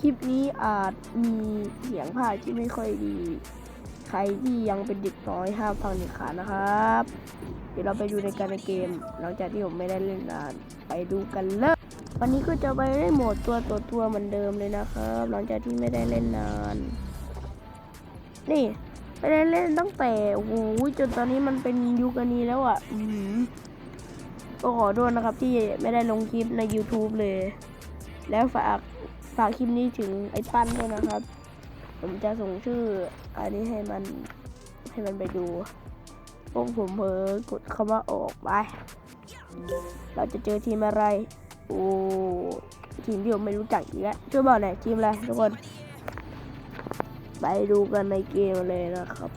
คลิปนี้อาจมีเสียงภาคที่ไม่ค่อยดี ใครที่ยังเป็นเด็กน้อยห้ามฟังเด็ดขาดนะครับ เดี๋ยวเราไปดูในการในเกม หลังจากที่ผมไม่ได้เล่นนานไปดูกันเลยวันนี้ก็จะไปเล่นโหมดตัวต่อตัวเหมือนเดิมเลยนะครับ หลังจากที่ไม่ได้เล่นนาน นี่ไม่ได้เล่นตั้งแต่โอ้โหจนตอนนี้มันเป็นยุคนี้แล้วอะอือหือก็ขอโทษนะครับที่ไม่ได้ลงคลิปใน YouTube เลย แล้วฝาก ฝากคลิปนี้ถึงไอ้ปั้นด้วยนะครับ ผมจะส่งชื่ออันนี้ให้มันให้มันไปดูพวกผมเพอกดคำว่าออกไป เราจะเจอทีมอะไร โอ้ทีมที่ผมไม่รู้จักอีกแล้วช่วยบอกหน่อยทีมอะไรทุกคน ไปดูกันในเกมเลยนะครับ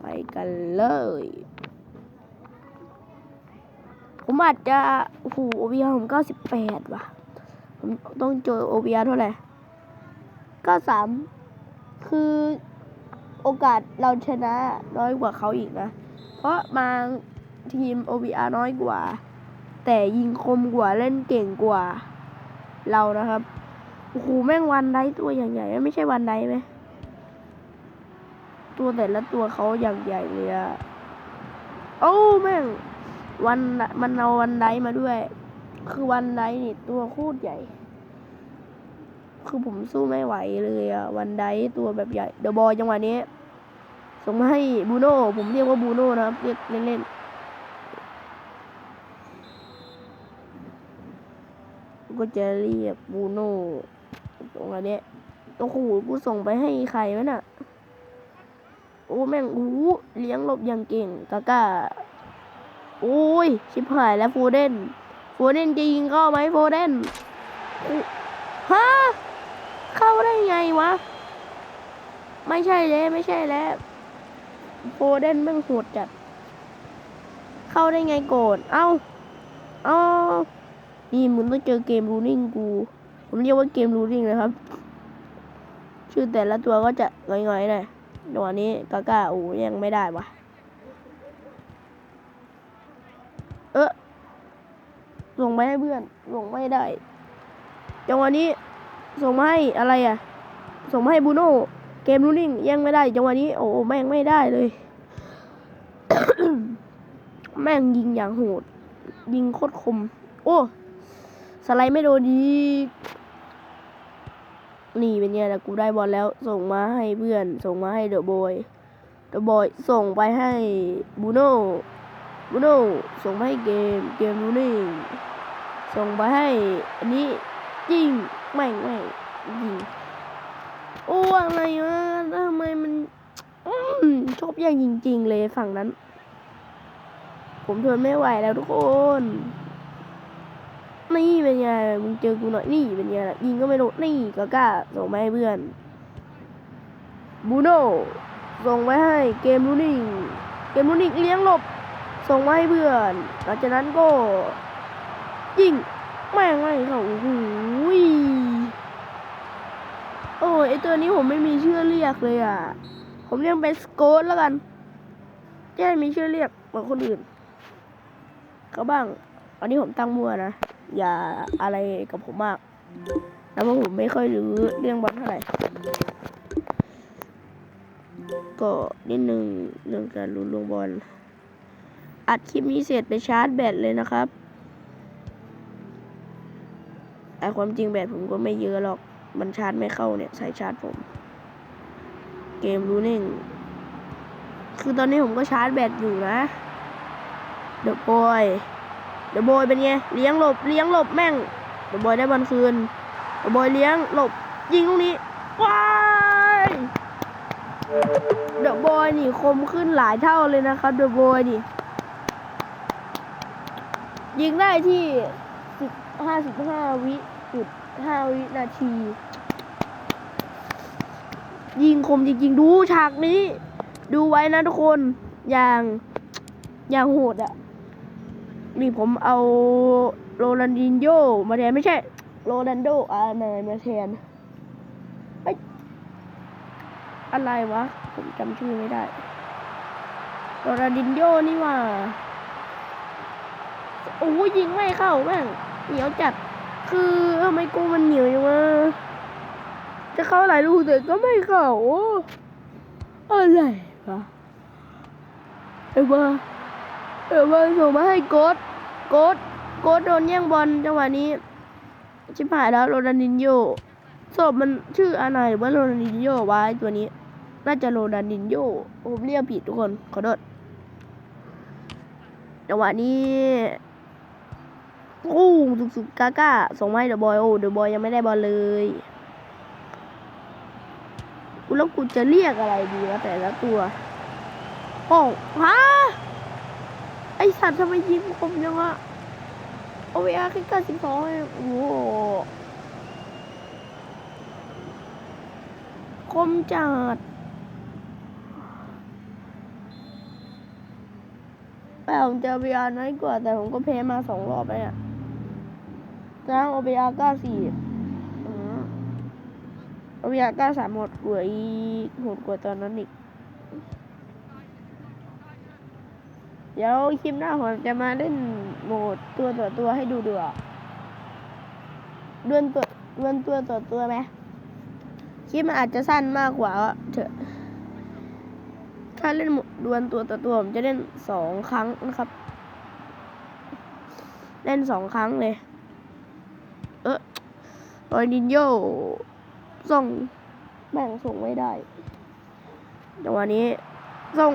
ไปกันเลย ผมอาจจะโอ้โหโอวีผมเก้าสิบแปดว่ะ ผมต้องเจอโอวียเท่าไหร่เก้าสามคือโอกาสเราชนะน้อยกว่าเขาอีกนะ เพราะบางทีม OVR น้อยกว่า แต่ยิงคมกว่าเล่นเก่งกว่า เรานะครับโอ้โหแม่งวันไดตัวอย่างใหญ่ไม่ใช่วันไดไหมตัวแต่ละตัวเขาอย่างใหญ่เลยอะโอ้แม่ง วันมันเอาวันไดมาด้วย คือวันไดนี่ตัวโคตรใหญ่ คือผมสู้ไม่ไหวเลยอะวันไดตัวแบบใหญ่ เดอะบอยจังหวะนี้ ส่งมาให้บูโน่ ผมเรียกว่าบูโน่นะครับเรียกเล่นๆก็จะเรียกบูโน่ตรงอันนี้ยโอ้โหกูส่งไปให้ใครวะน่ะ โอ้แม่งโอ้เลี้ยงหลบอย่างเก่งกาก้า อ้ย ชิบหายแล้วโฟเดนโฟเดนจะยิงเข้าไหมโฟเดนฮะเข้าได้ไงวะ ไม่ใช่แล้วไม่ใช่แล้วโฟเดนแม่งโหดจัด เข้าได้ไงโกรธเอ้าเอ้านี่มึงต้องเจอเกมรูนิ่งกูผมเรียกว่าเกมรูนิ่งนะครับ ชื่อแต่ละตัวก็จะง่อยๆหน่อยจังหวะนี้กาก้าโอ้ยังไม่ได้วะ เออส่งไปให้เพื่อน ส่งไม่ได้ จังหวะนี้ ส่งมาให้อะไรอะ ส่งมาให้บูโน่เกมรูนิ่งยังไม่ได้ จังหวะนี้ โอ้แม่งไม่ได้เลย แม่งยิงอย่างโหด ยิงโคตรคม โอ้สไลด์ไม่โดนดีนี่เป็นไงล่ะกูได้บอลแล้ว ส่งมาให้เพื่อน ส่งมาให้เดอะบอย เดอะบอย ส่งไปให้บูโน่ บูโน่ส่งไปให้เกม เกมรูนิ่ส่งไปให้อันนี้ยิงแม่งแม่ยิงโอ้อะไรวะทำไมมันอมชอบแย่างจริง ๆ เลยฝั่งนั้น ผมทนไม่ไหวแล้วทุกคน นี่เป็นไงมึงเจอกูหน่อยนี่เป็นไงล่ะยิงก็ไม่โดนนี่ก็กล้าส่งไปให้เพื่อนบูโน่ส่งไปให้เกมรูนิ่งเกมรูนิ่งเลี้ยงหลบ ส่งมาให้เพื่อน หลังจากนั้นก็ ยิงแม่งไม่เข้าโอ้โหยโอ้ยไอตัวนี้ผมไม่มีชื่อเรียกเลยอะ ผมเรียกเป็นสโกตแล้วกันจะได้มีชื่อเรียกเหมือนคนอื่น เขาบ้าง อันนี้ผมตั้งมั่วนะ อย่าอะไรกับผมมากแล้วเพราะผมไม่ค่อยรู้เรื่องบอลเท่าไหร่ ก็นิดหนึ่งเรื่องการลุ้นลงบอล อัดคลิปนี้เสร็จไปชาร์จแบตเลยนะครับแต่ความจริงแบตผมก็ไม่เยอะหรอก มันชาร์จไม่เข้าเนี่ยสายชาร์จผม เกมรู้นิ่ง คือตอนนี้ผมก็ชาร์จแบตอยู่นะเดอะบอยเดอะบอยเป็นไง เลี้ยงหลบ เลี้ยงหลบแม่ง เดอะบอยได้บอลคืน เดอะบอยเลี้ยงหลบ ยิงตรงนี้ ว้ายเดอะบอยนี่คมขึ้นหลายเท่าเลยนะครับ เดอะบอยนี่ ยิงได้ที่สิบห้าสิบห้าวิจุดห้าวินาที ยิงคมจริงๆ ดูฉากนี้ ดูไว้นะทุกคน อย่างอย่างโหดอะนี่ผมเอาโรนันดินโยมาแทนไม่ใช่ โรนันโดอาร์ไนมาแทนเอ้ยอะไรวะ ผมจำชื่อไม่ได้โรนันดินโยนี่ว่า โอ้ยยิงไม่เข้าแม่งเหนียวจัด คือทำไมกูมันเหนียวอย่างวะจะเข้าหลายลูกแต่ก็ไม่เข้าอะไรวะเอว่าเอว่าส่งมาให้โกดโกดโกดโดนแย่งบอลจังหวะนี้ ชิบหายแล้วโรนัลดินโญ่ศพมันชื่ออะไรหรือว่าโรนัลดินโญ่วะไอ้ตัวนี้ น่าจะโรนัลดินโญ่ผมเรียกผิดทุกคน ขอโทษจังหวะนี้ อู้สุกๆกาก้าส่งมาให้เดอะบอยโอ้เดอะบอยยังไม่ได้บอลเลยกูแล้วกูจะเรียกอะไรดีวะแต่ละตัวโอ้ฮะไอสัตว์ทำไมยิงผมยังอะโอเวอาร์แค่เก้าสิบสองเองโอ้โหคมจัดแต่ผมเจอ VR น้อยกว่าแต่ผมก็แพ้มาสองรอบแล้วเนี่ย จ้าง OBR เก้าสี่โอืม OBR เก้าสามหมดกว่าอีกโหดกว่าตอนนั้นอีก เดี๋ยวคลิปหน้าผมจะมาเล่นโหมดตัวต่อตัวให้ดูดีกว่าดวลตัวดวลตัวต่อตัวไหมคลิปมันอาจจะสั้นมากกว่าเถอะ ถ้าเล่นดวลตัวต่อตัวผมจะเล่นสองครั้งนะครับ เล่นสองครั้งเลย ตอยนินโยส่งแม่งส่งไม่ได้จังหวะนี้ส่ง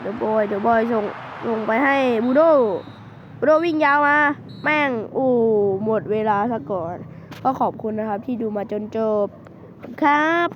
เดี๋ยวบอยเดี๋ยวบอยส่งส่งไปให้บูโดบูโดวิ่งยาวมา แม่งโอ้หมดเวลาซะก่อน ก็ขอบคุณนะครับที่ดูมาจนจบครับ